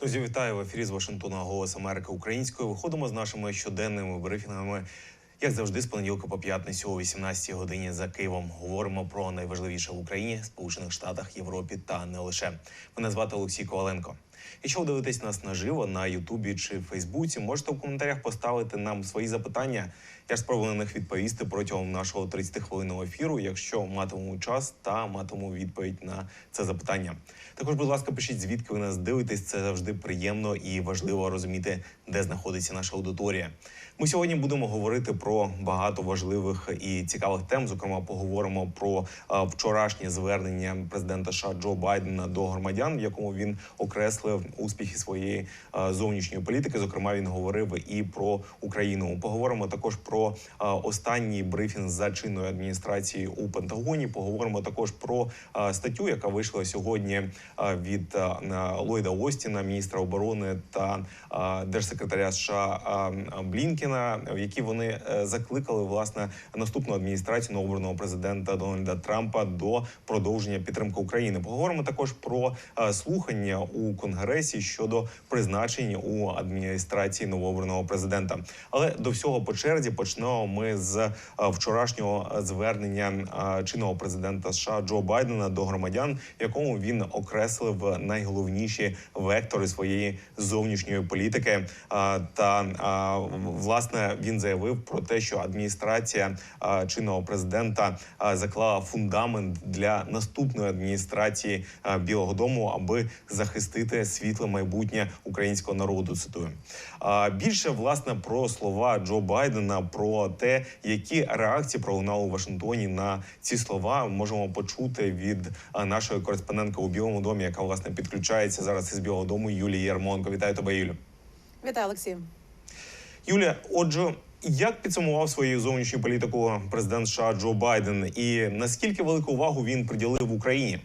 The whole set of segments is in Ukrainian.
Друзі, вітаю в ефірі з Вашингтона Голос Америки українською. Виходимо з нашими щоденними брифінгами. Як завжди, з понеділка по п'ятницю о 18 годині за Києвом говоримо про найважливіше в Україні, Сполучених Штатах, Європі та не лише. Мене звати Олексій Коваленко. Якщо ви дивитесь нас наживо на Ютубі чи Фейсбуці, можете в коментарях поставити нам свої запитання. Я ж спробую на них відповісти протягом нашого 30 хвилинного ефіру, якщо матиму час та матиму відповідь на це запитання. Також, будь ласка, пишіть, звідки ви нас дивитесь. Це завжди приємно і важливо розуміти, де знаходиться наша аудиторія. Ми сьогодні будемо говорити про багато важливих і цікавих тем. Зокрема, поговоримо про вчорашнє звернення президента США Джо Байдена до громадян, в якому він окреслив успіхи своєї зовнішньої політики. Зокрема, він говорив і про Україну. Поговоримо також про останній брифінг за чинної адміністрації у Пентагоні. Поговоримо також про статтю, яка вийшла сьогодні від Ллойда Остіна, міністра оборони та держсекретаря США а, а, в якій вони е, закликали власне наступну адміністрацію новообраного президента Дональда Трампа до продовження підтримки України. Поговоримо також про слухання у конгресі щодо призначень у адміністрації новообраного президента. Але до всього по черзі почнемо ми з е, вчорашнього звернення е, чинного президента США Джо Байдена до громадян, якому він окреслив найголовніші вектори своєї зовнішньої політики. Та власне він заявив про те, що адміністрація чинного президента заклала фундамент для наступної адміністрації Білого Дому, аби захистити світле майбутнє українського народу. Цитую А, більше власне про слова Джо Байдена, про те, які реакції пролунали у Вашингтоні на ці слова, можемо почути від нашої кореспондентки у Білому домі, яка власне підключається зараз із Білого Дому Юлії Ярмонко. Вітаю тебе, Юлю. Вітаю, Олексій. Юля, отже, як підсумував свою зовнішню політику президент США Джо Байден, і наскільки велику увагу він приділив Україні?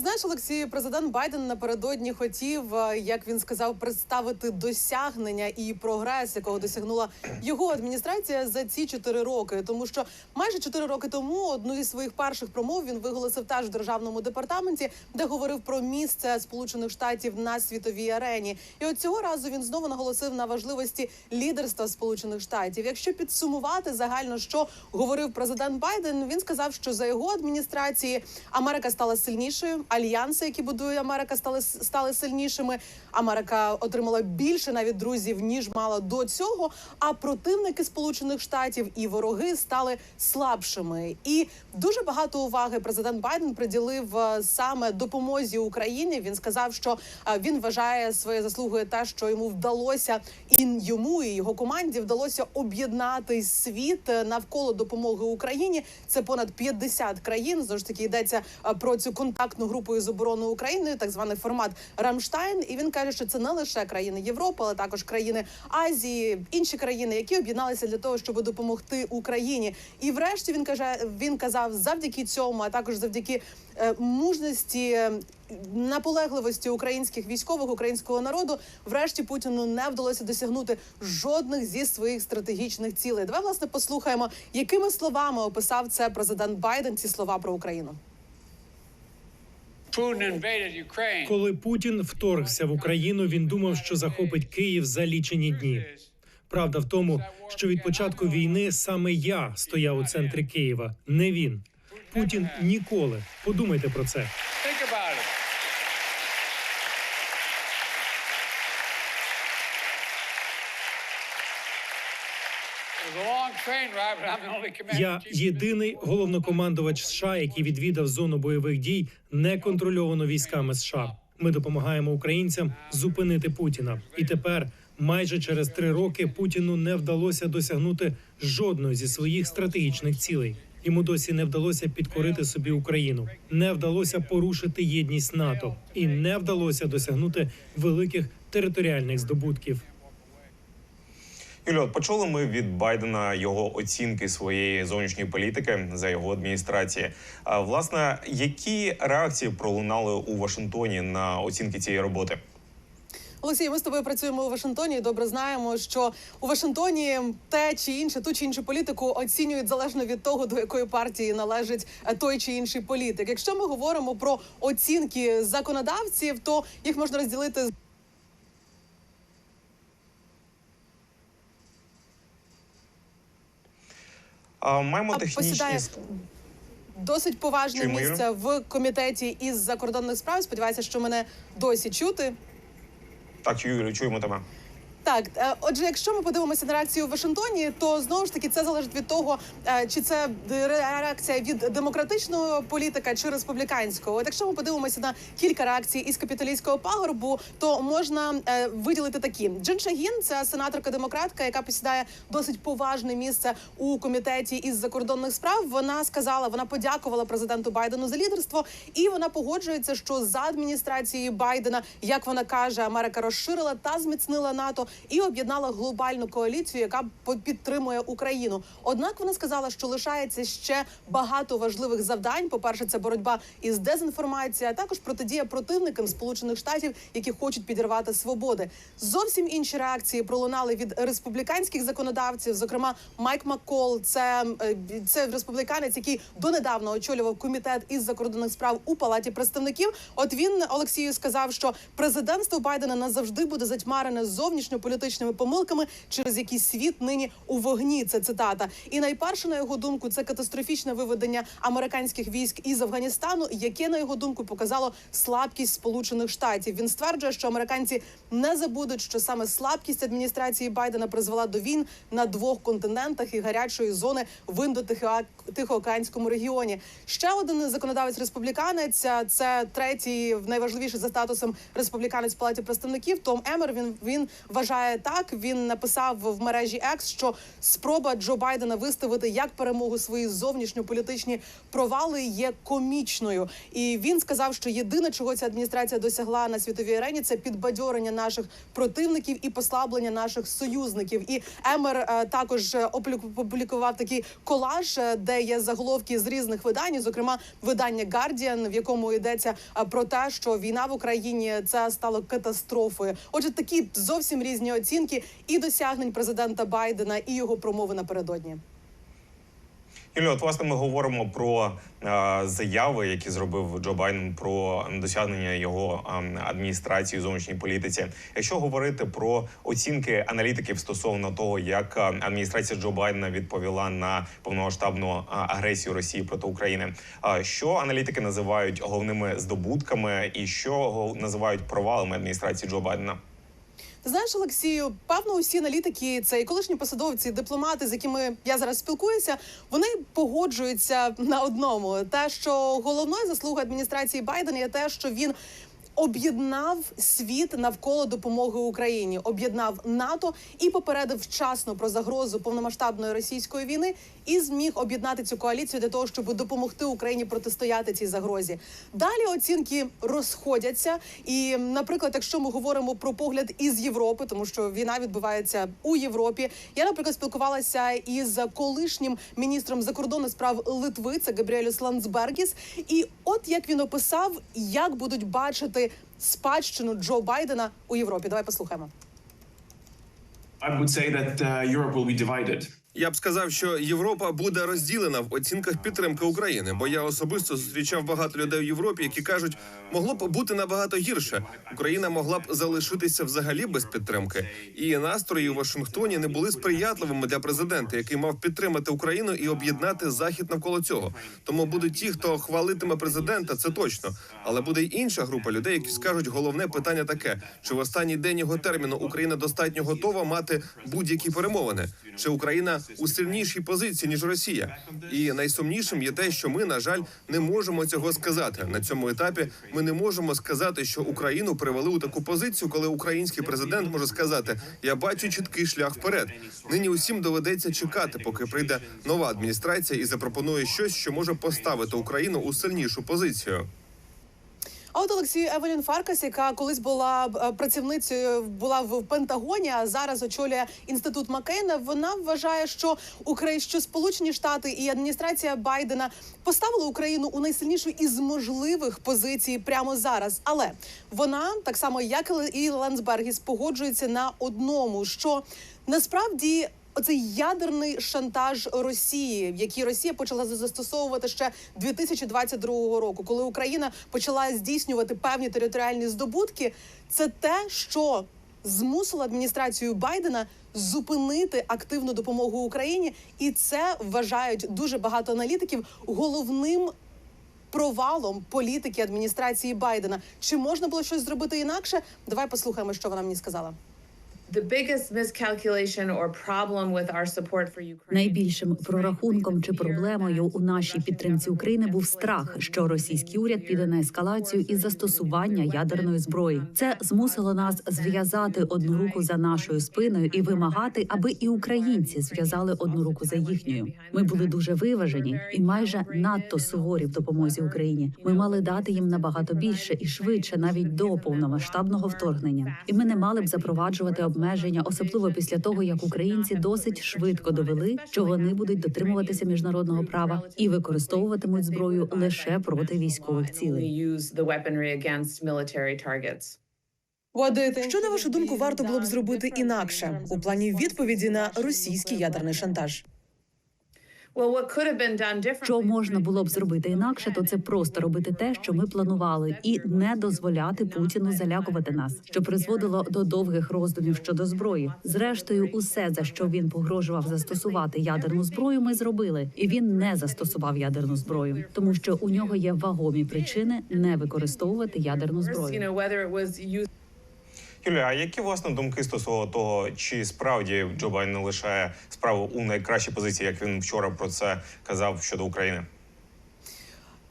Знаєш, Олексій, президент Байден напередодні хотів, е, як він сказав, представити досягнення і прогрес, якого досягнула його адміністрація за ці чотири роки. Тому що майже чотири роки тому одну із своїх перших промов він виголосив теж в державному департаменті, де говорив про місце Сполучених Штатів на світовій арені. І от цього разу він знову наголосив на важливості лідерства Сполучених Штатів. Якщо підсумувати загально, що говорив президент Байден, він сказав, що за його адміністрації Америка стала сильнішою. Альянси, які будує Америка, стали стали сильнішими. Америка отримала більше навіть друзів ніж мала до цього. А противники Сполучених Штатів і вороги стали слабшими. І дуже багато уваги президент Байден приділив е, саме допомозі Україні. Він сказав, що е, він вважає своєю заслугою те, що йому вдалося і йому і його команді вдалося об'єднати світ е, навколо допомоги Україні. Це понад 50 країн. Знову ж таки йдеться про цю контактну групу із оборони України, так званий формат Рамштайн. І він каже, що це не лише країни Європи, але також країни Азії, інші країни, які об'єдналися для того, щоб допомогти Україні. І врешті він каже, він казав завдяки цьому, а також завдяки е, мужності. Наполегливості українських військових українського народу, врешті Путіну не вдалося досягнути жодних зі своїх стратегічних цілей. Давай власне послухаємо, якими словами описав це президент Байден ці слова про Україну. Коли Путін вторгся в Україну, він думав, що захопить Київ за лічені дні. Правда в тому, що від початку війни саме я стояв у центрі Києва, не він. Путін ніколи. Подумайте про це. Я єдиний головнокомандувач США, який відвідав зону бойових дій неконтрольовано військами США. Ми допомагаємо українцям зупинити Путіна. І тепер, майже через три роки, Путіну не вдалося досягнути жодної зі своїх стратегічних цілей. Йому досі не вдалося підкорити собі Україну, не вдалося порушити єдність НАТО і не вдалося досягнути великих територіальних здобутків. Юлія, от почули ми від Байдена його оцінки своєї зовнішньої політики за його адміністрації. А власне, які реакції пролунали у Вашингтоні на оцінки цієї роботи? Олексій, ми з тобою працюємо у Вашингтоні. і Добре знаємо, що у Вашингтоні те чи інше, ту чи іншу політику оцінюють залежно від того, до якої партії належить е, той чи інший політик. Якщо ми говоримо про оцінки законодавців, то їх можна розділити з- А, маємо технічні досить поважне Іро? місце в комітеті із закордонних справ. Сподіваюся, що мене досі чути. так, Юрій, чуємо тебе. Так, е, отже, якщо ми подивимося на реакцію в Вашингтоні, то знову ж таки це залежить від того, е, чи це реакція від демократичного політика чи республіканського. От якщо ми подивимося на кілька реакцій із капіталійського пагорбу, то можна е, виділити такі: Джин Шагін, це сенаторка демократка, яка посідає досить поважне місце у комітеті із закордонних справ. Вона сказала, вона подякувала президенту Байдену за лідерство, і вона погоджується, що за адміністрацією Байдена, як вона каже, Америка розширила та зміцнила НАТО і об'єднала глобальну коаліцію, яка підтримує Україну. Однак вона сказала, що лишається ще багато важливих завдань. По перше, це боротьба із дезінформацією, а також протидія противникам Сполучених Штатів, які хочуть підірвати свободи. Зовсім інші реакції пролунали від республіканських законодавців. Зокрема, Майк Маккол, це, е, це республіканець, який донедавна очолював комітет із закордонних справ у палаті представників. От він Олексію сказав, що президентство Байдена назавжди буде затьмарене зовнішньополітичними помилками, через які світ нині у вогні. Це цитата. І найперше, на його думку, це катастрофічне виведення американських військ із Афганістану, яке на його думку показало слабкість Сполучених Штатів. Він стверджує, що американці не забудуть, що саме слабкість адміністрації Байдена призвела до війн на двох континентах і гарячої зони в індотихоокеанському регіоні. Ще один законодавець республіканець. Це третій найважливіший за статусом республіканець в палаті представників. Том Емер. Він він вважає так. Він написав в мережі X, що спроба Джо Байдена виставити як перемогу свої зовнішньополітичні провали є комічною. І він сказав, що єдине, чого ця адміністрація досягла на світовій арені, це підбадьорення наших противників і послаблення наших союзників. І Емер е, також е, опублікував такий колаж, е, де є заголовки з різних видань, зокрема видання Guardian, в якому йдеться про те, що війна в Україні це стало катастрофою. Отже, такі зовсім різні оцінки і досягнень президента Байдена, і його промови напередодні. Юлія, от власне ми говоримо про е, заяви, які зробив Джо Байден про досягнення його е, адміністрації у зовнішній політиці. Якщо говорити про оцінки аналітиків стосовно того, як е, адміністрація Джо Байдена відповіла на повномасштабну е, агресію Росії проти України, е, що аналітики називають головними здобутками, і що називають провалами адміністрації Джо Байдена? Знаєш, Олексію, певно, усі аналітики, це і колишні посадовці, дипломати, з якими я зараз спілкуюся, вони погоджуються на одному: те, що головною заслугою адміністрації Байдена є те, що він. Об'єднав світ навколо допомоги Україні, об'єднав НАТО і попередив вчасно про загрозу повномасштабної російської війни і зміг об'єднати цю коаліцію для того, щоб допомогти Україні протистояти цій загрозі. Далі оцінки розходяться. І, наприклад, якщо ми говоримо про погляд із Європи, тому що війна відбувається у Європі. Я, наприклад, спілкувалася із колишнім міністром закордонних справ Литви, це Габріелюс Ландсбергіс. І от як він описав, як будуть бачити спадщину Джо Байдена у Європі. Давай послухаємо. I would say that uh, Europe will be divided. Я б сказав, що Європа буде розділена в оцінках підтримки України, бо я особисто зустрічав багато людей в Європі, які кажуть, могло б бути набагато гірше. Україна могла б залишитися взагалі без підтримки. І настрої у Вашингтоні не були сприятливими для президента, який мав підтримати Україну і об'єднати захід навколо цього. Тому будуть ті, хто хвалитиме президента, це точно. Але буде й інша група людей, які скажуть, головне питання таке: чи в останній день його терміну Україна достатньо готова мати будь-які перемовини? Чи Україна у сильнішій позиції ніж Росія? І найсумнішим є те, що ми, на жаль, не можемо цього сказати на цьому етапі. Ми не можемо сказати, що Україну привели у таку позицію, коли український президент може сказати: Я бачу чіткий шлях вперед. Нині усім доведеться чекати, поки прийде нова адміністрація і запропонує щось, що може поставити Україну у сильнішу позицію. А от Олексій Евелін Фаркас, яка колись була е, працівницею, була в Пентагоні, а зараз очолює інститут Маккейна. Вона вважає, що Украї... що Сполучені Штати і адміністрація Байдена поставили Україну у найсильнішу із можливих позицій прямо зараз. Але вона так само, як і Ландсбергіс, погоджується на одному, що насправді. Оцей ядерний шантаж Росії, який Росія почала застосовувати ще 2022 року, коли Україна почала здійснювати певні територіальні здобутки, це те, що змусило адміністрацію Байдена зупинити активну допомогу Україні, і це вважають дуже багато аналітиків головним провалом політики адміністрації Байдена. Чи можна було щось зробити інакше? Давай послухаємо, що вона мені сказала. Найбільшим прорахунком чи проблемою у нашій підтримці України був страх, що російський уряд піде на ескалацію із застосування ядерної зброї. Це змусило нас зв'язати одну руку за нашою спиною і вимагати, аби і українці зв'язали одну руку за їхньою. Ми були дуже виважені і майже надто суворі в допомозі Україні. Ми мали дати їм набагато більше і швидше, навіть до повномасштабного вторгнення. І ми не мали б запроваджувати обмеження, особливо після того, як українці досить швидко довели, що вони будуть дотримуватися міжнародного права і використовуватимуть зброю лише проти військових цілей. Що на вашу думку варто було б зробити інакше у плані відповіді на російський ядерний шантаж? Що можна було б зробити інакше, то це просто робити те, що ми планували, і не дозволяти Путіну залякувати нас, що призводило до довгих роздумів щодо зброї. Зрештою, усе за що він погрожував застосувати ядерну зброю, ми зробили, і він не застосував ядерну зброю, тому що у нього є вагомі причини не використовувати ядерну зброю. Юлія, а які власне думки стосовно того, чи справді Джо Байден лишає справу у найкращій позиції, як він вчора про це казав щодо України?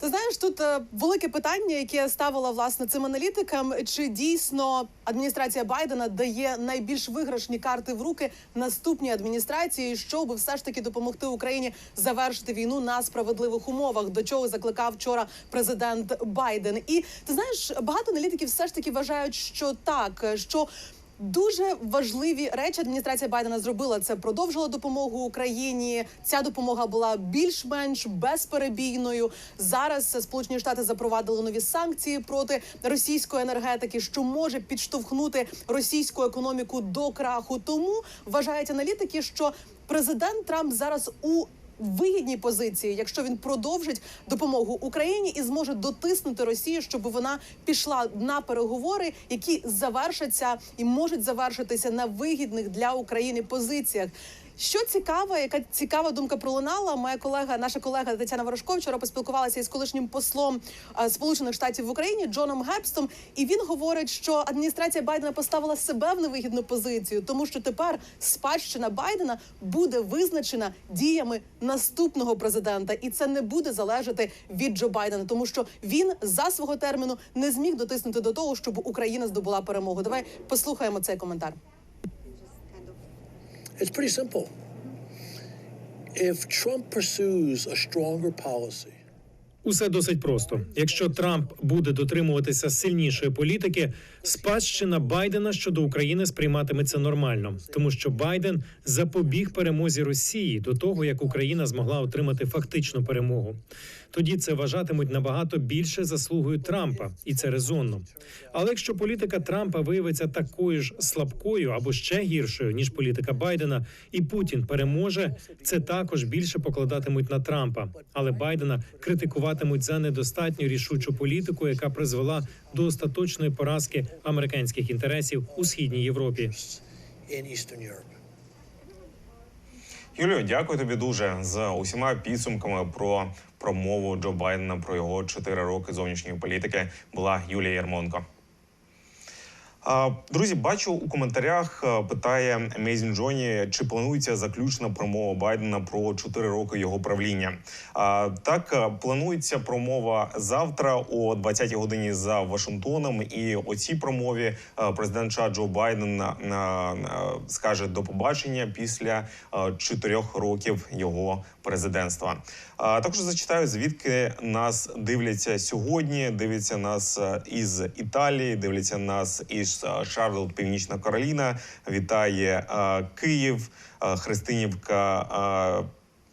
Ти знаєш, тут е, велике питання, яке ставила власне цим аналітикам. Чи дійсно адміністрація Байдена дає найбільш виграшні карти в руки наступній адміністрації, щоб все ж таки допомогти Україні завершити війну на справедливих умовах, до чого закликав вчора президент Байден? І ти знаєш, багато аналітиків все ж таки вважають, що так, що. Дуже важливі речі адміністрація Байдена зробила. Це продовжила допомогу Україні. Ця допомога була більш-менш безперебійною. Зараз Сполучені Штати запровадили нові санкції проти російської енергетики, що може підштовхнути російську економіку до краху. Тому вважають аналітики, що президент Трамп зараз у вигідній позиції, якщо він продовжить допомогу Україні і зможе дотиснути Росію, щоб вона пішла на переговори, які завершаться і можуть завершитися на вигідних для України позиціях. Що цікаво, яка цікава думка пролунала. Моя колега, наша колега Тетяна Ворожко вчора поспілкувалася із колишнім послом е, Сполучених Штатів в Україні Джоном Гепстом, і він говорить, що адміністрація Байдена поставила себе в невигідну позицію, тому що тепер спадщина Байдена буде визначена діями наступного президента, і це не буде залежати від Джо Байдена, тому що він за свого терміну не зміг дотиснути до того, щоб Україна здобула перемогу. Давай послухаємо цей коментар. It's pretty simple. If Trump pursues a stronger policy, Усе досить просто. Якщо Трамп буде дотримуватися сильнішої політики, спадщина Байдена щодо України сприйматиметься нормально, тому що Байден запобіг перемозі Росії до того, як Україна змогла отримати фактичну перемогу. Тоді це вважатимуть набагато більше заслугою Трампа, і це резонно. Але якщо політика Трампа виявиться такою ж слабкою або ще гіршою ніж політика Байдена, і Путін переможе, це також більше покладатимуть на Трампа. Але Байдена критикуватимуть за недостатню рішучу політику, яка призвела до остаточної поразки американських інтересів у східній Європі. in Eastern Europe. Юлію, дякую тобі дуже за усіма підсумками про промову Джо Байдена про його чотири роки зовнішньої політики. Була Юлія Ярмонко. Друзі, бачу у коментарях е, питає Amazing Johnny, чи планується заключна промова Байдена про 4 роки його правління. Так, е, планується промова завтра о 20-й годині за Вашингтоном. І о цій промові е, президент США Джо Байден скаже до побачення після е, чотирьох років його президентства. Також зачитаю, звідки нас дивляться сьогодні. Дивляться нас із Італії, дивляться нас із е, Шарлот, Північна Кароліна. Вітає е, Київ, е, Христинівка.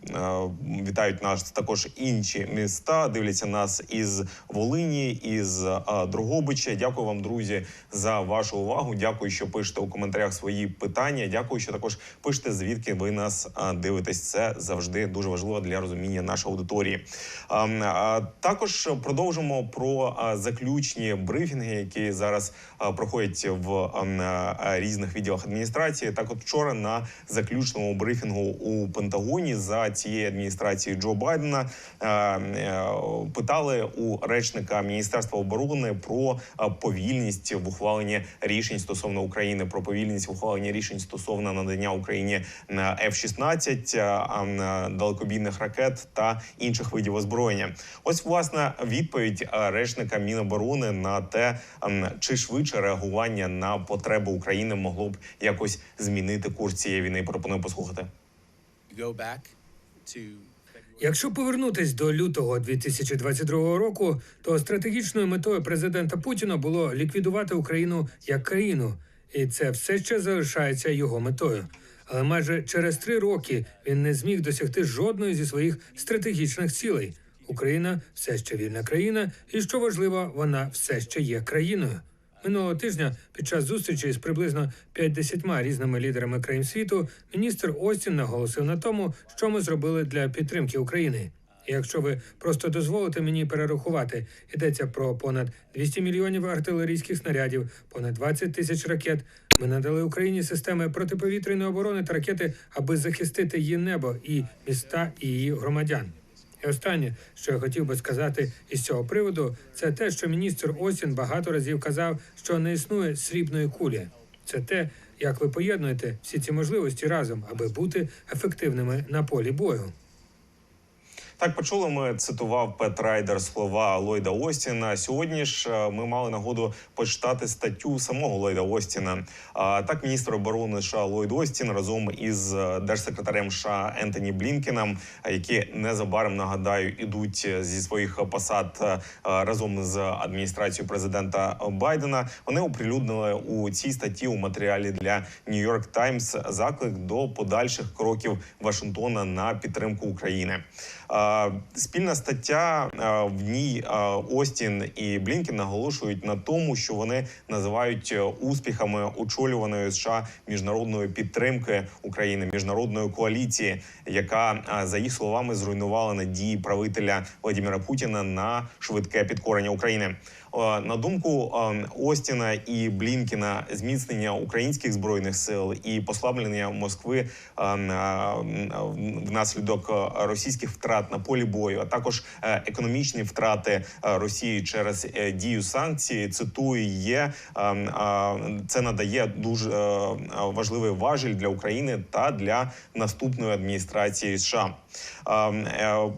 Е, Вітають нас також інші міста. Дивляться нас із Волині, із е, Дрогобича. Дякую вам, друзі, за вашу увагу. Дякую, що пишете у коментарях свої питання. Дякую, що також пишете, звідки ви нас е, дивитесь. Це завжди дуже важливо для розуміння нашої аудиторії. А, м, а, Також продовжимо про заключні брифінги, які зараз проходять в а, м, а, різних відділах адміністрації. Так, от вчора на заключному брифінгу у Пентагоні за цієї адміністрації Джо Байдена е, е, питали у речника Міністерства оборони про е, повільність в ухваленні рішень стосовно України, про повільність в ухваленні рішень стосовно надання Україні на F-16, е, а, далекобійних ракет та інших видів озброєння. Ось власне відповідь речника Міноборони на те, чи швидше реагування на потреби України могло б якось змінити курс цієї війни. Пропоную послухати. go back Якщо повернутись до лютого 2022 року, то стратегічною метою президента Путіна було ліквідувати Україну як країну, і це все ще залишається його метою. Але майже через три роки він не зміг досягти жодної зі своїх стратегічних цілей. Україна все ще вільна країна, і що важливо, вона все ще є країною. Минулого тижня під час зустрічі з приблизно 50 різними лідерами країн світу міністр Остін наголосив на тому, що ми зробили для підтримки України. Якщо ви просто дозволите мені перерахувати, йдеться про понад 200 мільйонів артилерійських снарядів, понад 20 тисяч ракет. Ми надали Україні системи протиповітряної оборони та ракети, аби захистити її небо і міста і її громадян. І останнє, що я хотів би сказати із цього приводу, це те, що міністр Осін багато разів казав, що не існує срібної кулі. Це те, як ви поєднуєте всі ці можливості разом, аби бути ефективними на полі бою. Так, почули ми цитував Пет Райдер слова Ллойда Остіна. Сьогодні ж е, ми мали нагоду почитати статтю самого Ллойда Остіна. Так, міністр оборони США Ллойд Остін разом із е, держсекретарем США Ентоні Блінкеном, е, які незабаром нагадаю ідуть зі своїх посад е, разом з адміністрацією президента Байдена. Вони оприлюднили у цій статті у матеріалі для York Times заклик до подальших кроків Вашингтона на підтримку України. Спільна стаття в ній Остін і Блінкен наголошують на тому, що вони називають е, успіхами очолюваної США міжнародної підтримки України, міжнародної коаліції, яка за їх словами зруйнувала надії правителя Владимира Путіна на швидке підкорення України. Е, На думку е, Остіна і Блінкіна, зміцнення українських збройних сил і послаблення Москви е, внаслідок російських втрат на полі бою, а також економічні втрати Росії через дію санкцій. Цитую є це надає дуже важливий важіль для України та для наступної адміністрації США.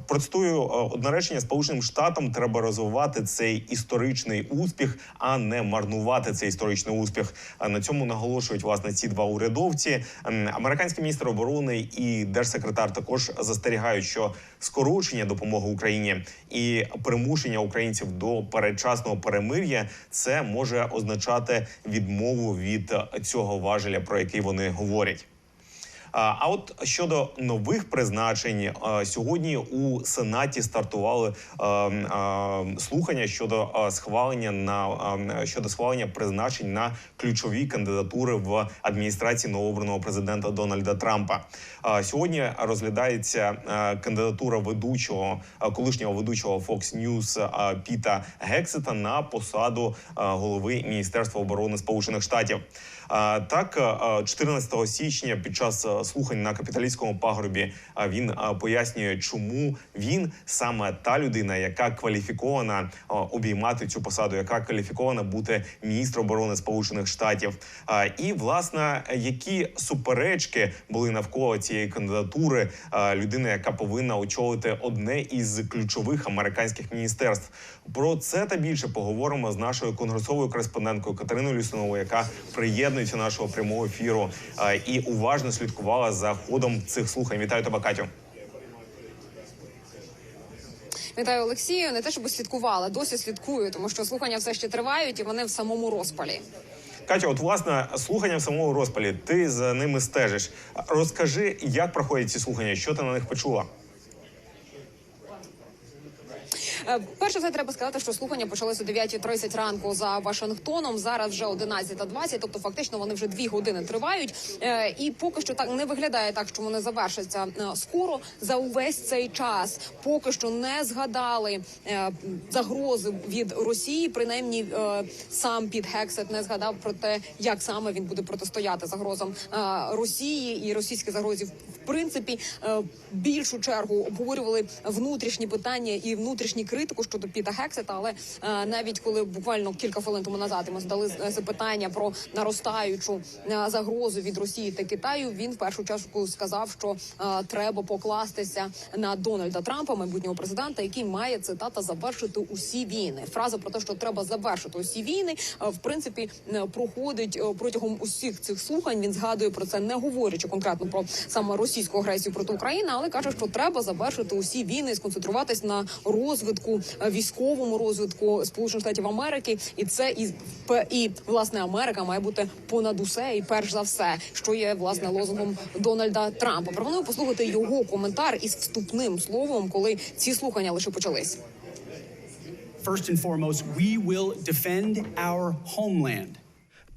Процитую одне речення сполученим штатам треба розвивати цей історичний успіх, а не марнувати цей історичний успіх. На цьому наголошують власне ці два урядовці. Ем, Американський міністр оборони і держсекретар також застерігають, що скорочення допомоги Україні і примушення українців до передчасного перемир'я це може означати відмову від цього важеля, про який вони говорять. А от щодо нових призначень, е, сьогодні у сенаті стартували е, е, слухання щодо е, схвалення на е, щодо схвалення призначень на ключові кандидатури в адміністрації новообраного президента Дональда Трампа. Е, Сьогодні розглядається кандидатура ведучого колишнього ведучого Fox News Піта Гексета на посаду голови Міністерства оборони Сполучених Штатів. Так, е, 14 січня під час слухань на капіталістському пагорбі. Він пояснює, чому він саме та людина, яка кваліфікована обіймати цю посаду, яка кваліфікована бути міністром оборони Сполучених Штатів. І власне, які суперечки були навколо цієї кандидатури людини, яка повинна очолити одне із ключових американських міністерств. Про це та більше поговоримо з нашою конгресовою кореспонденткою Катериною Люсиновою, яка приєднується до нашого прямого ефіру і уважно слідкувала за ходом цих слухань. Вітаю тебе, Катю. Вітаю Олексію. Не те, щоб слідкувала, досі слідкую, тому що слухання все ще тривають і вони в самому розпалі. Катя, от власне слухання в самому розпалі. Ти за ними стежиш. Розкажи, як проходять ці слухання, що ти на них почула? Е, Перше, все треба сказати, що слухання почалися о 9.30 ранку за Вашингтоном. Зараз вже 11.20, тобто фактично вони вже дві години тривають. Е, І поки що так не виглядає так, що вони завершаться е, скоро. За увесь цей час поки що не згадали е, загрози від Росії. Принаймні е, сам Піт Гексет не згадав про те, як саме він буде протистояти загрозам е, Росії і російські загрози в принципі е, більшу чергу обговорювали внутрішні питання і внутрішні критику щодо Піта Гексета. Але е, навіть коли буквально кілька хвилин тому назад йому задали е, запитання про наростаючу е, загрозу від Росії та Китаю, він в першу чергу сказав, що е, треба покластися на Дональда Трампа, майбутнього президента, який має цитата завершити усі війни. Фраза про те, що треба завершити усі війни, е, в принципі е, проходить е, протягом усіх цих слухань. Він згадує про це, не говорячи конкретно про саме російську агресію проти України, але каже, що треба завершити усі війни і сконцентруватись на розвитку е, військовому розвитку Сполучених Штатів Америки, і це і і власне Америка має бути понад усе і перш за все, що є власне лозунгом Дональда Трампа. Пропоную послухати його коментар із вступним словом, коли ці слухання лише почались. First and foremost, we will defend our homeland.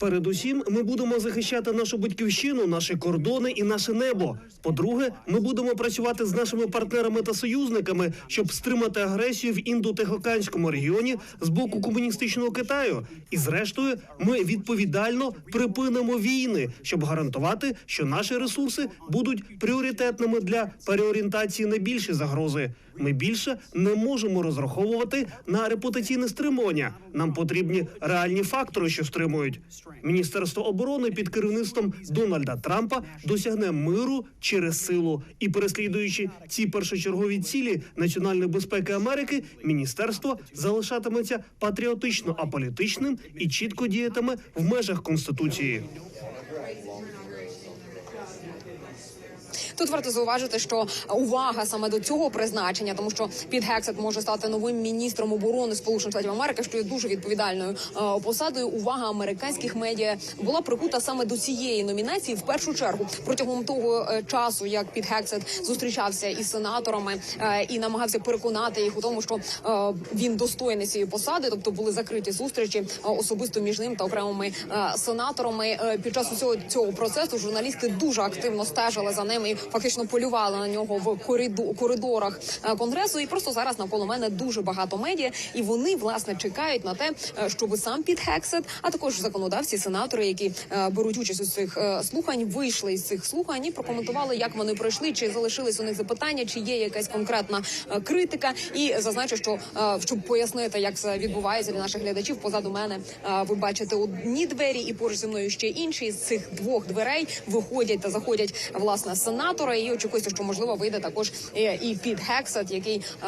Передусім, ми будемо захищати нашу батьківщину, наші кордони і наше небо. По-друге, ми будемо працювати з нашими партнерами та союзниками, щоб стримати агресію в індотихоканському регіоні з боку комуністичного Китаю. І зрештою, ми відповідально припинимо війни, щоб гарантувати, що наші ресурси будуть пріоритетними для переорієнтації на більші загрози. Ми більше не можемо розраховувати на репутаційне стримування. Нам потрібні реальні фактори, що стримують. Міністерство оборони під керівництвом Дональда Трампа досягне миру через силу і переслідуючи ці першочергові цілі національної безпеки Америки, міністерство залишатиметься патріотично аполітичним і чітко діятиме в межах конституції. Тут варто зауважити, що увага саме до цього призначення, тому що Піт Гексет може стати новим міністром оборони Сполучених Штатів Америки, що є дуже відповідальною е, посадою. Увага американських медіа була прикута саме до цієї номінації. В першу чергу протягом того е, часу, як Піт Гексет зустрічався із сенаторами е, і намагався переконати їх у тому, що він достойний цієї посади, тобто були закриті зустрічі особисто між ним та окремими сенаторами. Під час усього цього процесу журналісти дуже активно стежили за ним і фактично полювали на нього в коридо- коридорах е, конгресу. І просто зараз навколо мене дуже багато медіа, і вони власне чекають на те, е, щоб сам Піт Хексет, а також законодавці, сенатори, які е, беруть участь у цих слухань, вийшли із цих слухань і прокоментували, як вони пройшли, чи залишились у них запитання, чи є якась конкретна критика. І зазначу, що щоб пояснити, як це відбувається для наших глядачів, позаду мене ви бачите одні двері, і поруч зі мною ще інші. З цих двох дверей виходять та заходять власне сенатори. І очікується, що можливо вийде також е, і Піт Гексет, який е,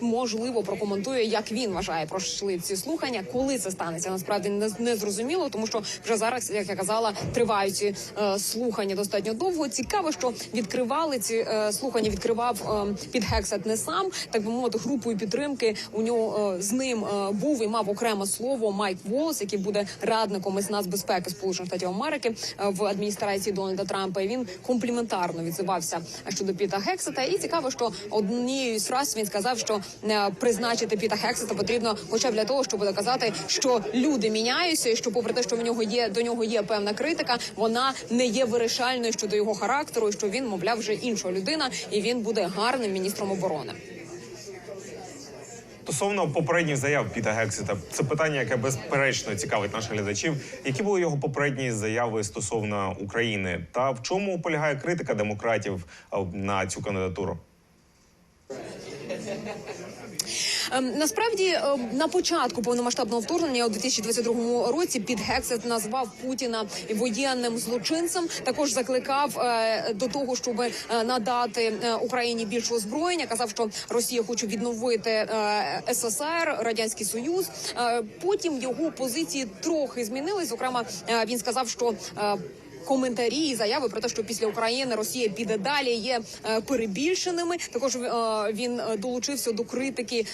можливо прокоментує, як він вважає, пройшли ці слухання. Коли це станеться, насправді не, зрозуміло, тому що вже зараз, як я казала, тривають ці е, слухання достатньо довго. Цікаво, що відкривали ці слухання. Відкривав Піт Гексет не сам, так би мовити, групою підтримки. У нього з ним був і мав окреме слово Майк Волс, який буде радником із нацбезпеки Сполучених Штатів Америки в адміністрації Дональда Трампа. І він компліментарно відзивався щодо Піта Гексета. І цікаво, що однією з фраз він сказав, що е, призначити Піта Гексета потрібно, хоча б для того, щоб доказати, що люди міняються, і що, попри те, що в нього є до нього є певна критика, вона не є вирішальною щодо його характеру, і що він, мовляв, вже інша людина, і він буде гарним міністром оборони. Стосовно попередніх заяв Піта Гексіта, це питання, яке безперечно цікавить наших глядачів. Які були його попередні заяви стосовно України, та в чому полягає критика демократів на цю кандидатуру? Ем, Насправді е, на початку повномасштабного вторгнення у 2022 році Піт Гексет назвав Путіна воєнним злочинцем. Також закликав е, до того, щоб е, надати Україні більше озброєння. Казав, що Росія хоче відновити СССР, радянський Союз. Потім його позиції трохи змінились. Зокрема, він сказав, що коментарі і заяви про те, що після України Росія піде далі, є е, перебільшеними. Також е, він е, долучився до критики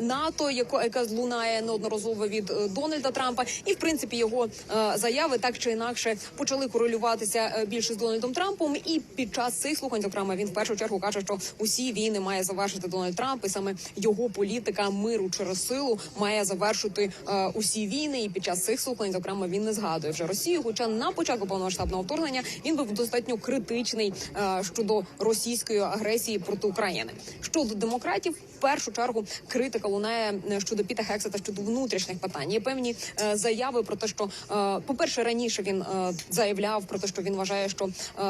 НАТО, яка злунає неодноразово від Дональда Трампа, і в принципі його заяви так чи інакше почали корелюватися більше з Дональдом Трампом. І під час цих слухань, зокрема, він в першу чергу каже, що усі війни має завершити Дональд Трамп, і саме його політика миру через силу має завершити усі війни. І під час цих слухань, зокрема, він не згадує вже Росію. Хоча на початку повномасштабного вторгнення він був достатньо критичний е, щодо російської агресії проти України. Щодо демократів, в першу чергу критика лунає е, щодо Піта Гексета щодо внутрішніх питань. Є певні е, заяви про те, що по перше, раніше він заявляв про те, що він вважає, що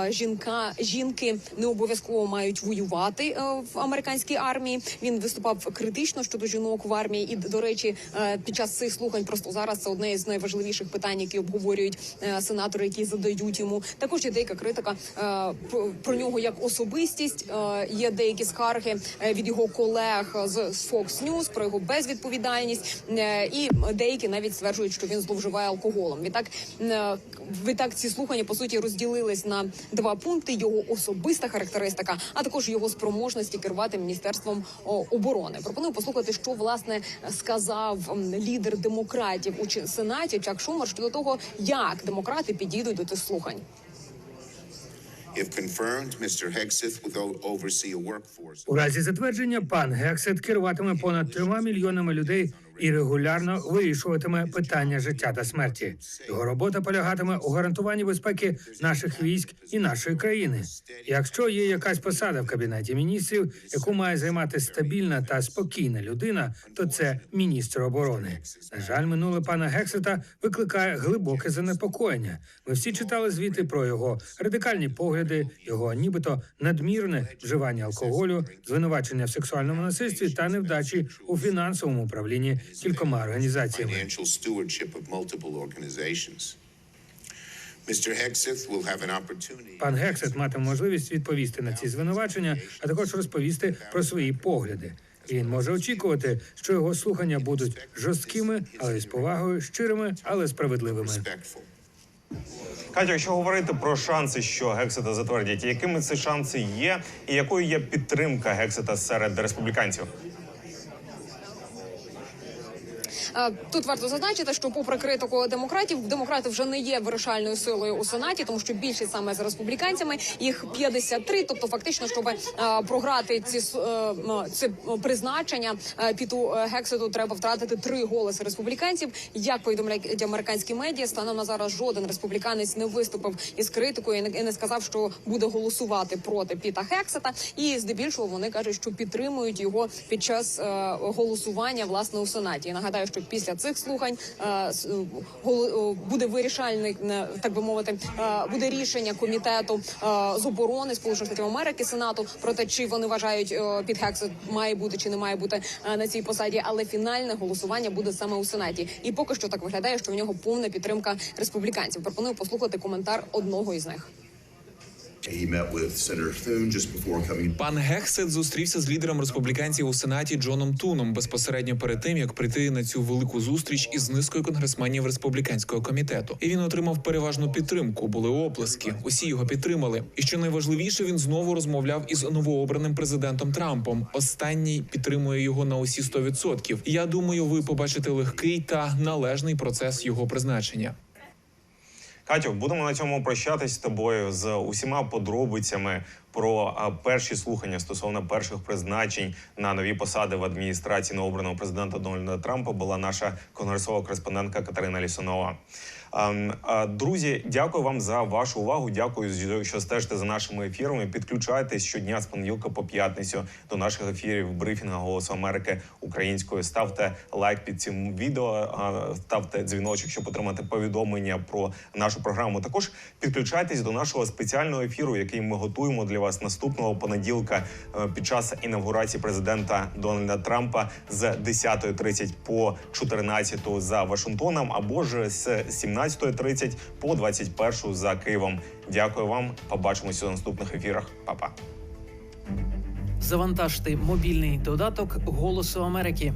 жінка жінки не обов'язково мають воювати в американській армії. Він виступав критично щодо жінок в армії, і до речі, під час цих слухань просто зараз це одне із найважливіших питань, які обговорюють сенатори, які задають йому. Також є деяка критика е, про, нього як особистість. Е, є деякі скарги е, від його колег з Fox News про його безвідповідальність, і деякі навіть стверджують, що він зловживає алкоголем. Відтак, відтак ці слухання по суті розділились на два пункти: його особиста характеристика, а також його спроможності керувати міністерством оборони. Пропоную послухати, що власне сказав лідер демократів у сенаті Чак Шумер щодо того, як демократи підійдуть до цих слухань. If confirmed, Mr. Hegseth will oversee a workforce. У разі затвердження пан Гексет керуватиме понад трьома мільйонами людей і регулярно вирішуватиме питання життя та смерті. Його робота полягатиме у гарантуванні безпеки наших військ і нашої країни. Якщо є якась посада в кабінеті міністрів, яку має займати стабільна та спокійна людина, то це міністр оборони. На жаль, минуле пана Гексета викликає глибоке занепокоєння. Ми всі читали звіти про його радикальні погляди, його нібито надмірне вживання алкоголю, звинувачення в сексуальному насильстві та невдачі у фінансовому управлінні кількома організаціями. Financial stewardship of multiple organizations. Mr. Hegseth will have an opportunity. Пан Гексет матиме можливість відповісти на ці звинувачення, а також розповісти про свої погляди. Він може очікувати, що його слухання будуть жорсткими, але з повагою, щирими, але справедливими. Катя, якщо говорити про шанси, що Гексета затвердять, якими ці шанси є, і якою є підтримка Гексета серед республіканців? Е, Тут варто зазначити, що попри критику демократів, демократи вже не є вирішальною силою у сенаті, тому що більшість саме з республіканцями їх 53, Тобто, фактично, щоб е, програти ці це призначення е, піту Гексету, треба втратити три голоси республіканців. Як повідомляють американські медіа, станом на зараз жоден республіканець не виступив із критикою і не, сказав, що буде голосувати проти Піта Гексета. І здебільшого вони кажуть, що підтримують його під час голосування власне у сенаті. І нагадаю, що після цих слухань е, е, е, буде вирішальний, так би мовити, буде рішення комітету з оборони Сполучених Штатів Америки Сенату про те, чи вони вважають е, Піт має бути чи не має бути на цій посаді. Але фінальне голосування буде саме у сенаті. І поки що так виглядає, що в нього повна підтримка республіканців. Пропоную послухати коментар одного із них. Пан Гексет зустрівся з лідером республіканців у сенаті Джоном Туном безпосередньо перед тим, як прийти на цю велику зустріч із низкою конгресменів республіканського комітету. І він отримав переважну підтримку. Були оплески. Усі його підтримали. І що найважливіше, він знову розмовляв із новообраним президентом Трампом. Останній підтримує його на усі 100%. Я думаю, ви побачите легкий та належний процес його призначення. Катю, будемо на цьому прощатись з тобою з усіма подробицями про перші слухання стосовно перших призначень на нові посади в адміністрації новообраного президента Дональда Трампа. Була наша конгресова кореспондентка Катерина Лісунова. Друзі, дякую вам за вашу увагу. Дякую, що стежите за нашими ефірами. Підключайтесь щодня з понеділка по п'ятницю до наших ефірів брифінга Голосу Америки українською. Ставте лайк під цим відео, ставте дзвіночок, щоб отримати повідомлення про нашу програму. Також підключайтесь до нашого спеціального ефіру, який ми готуємо для вас наступного понеділка е, під час інавгурації президента Дональда Трампа з 10.30 по 14 за Вашингтоном, або ж з 17.30 по 21 за Києвом. Дякую вам. Побачимося у наступних ефірах. Па-па. Завантажте мобільний додаток Голосу Америки.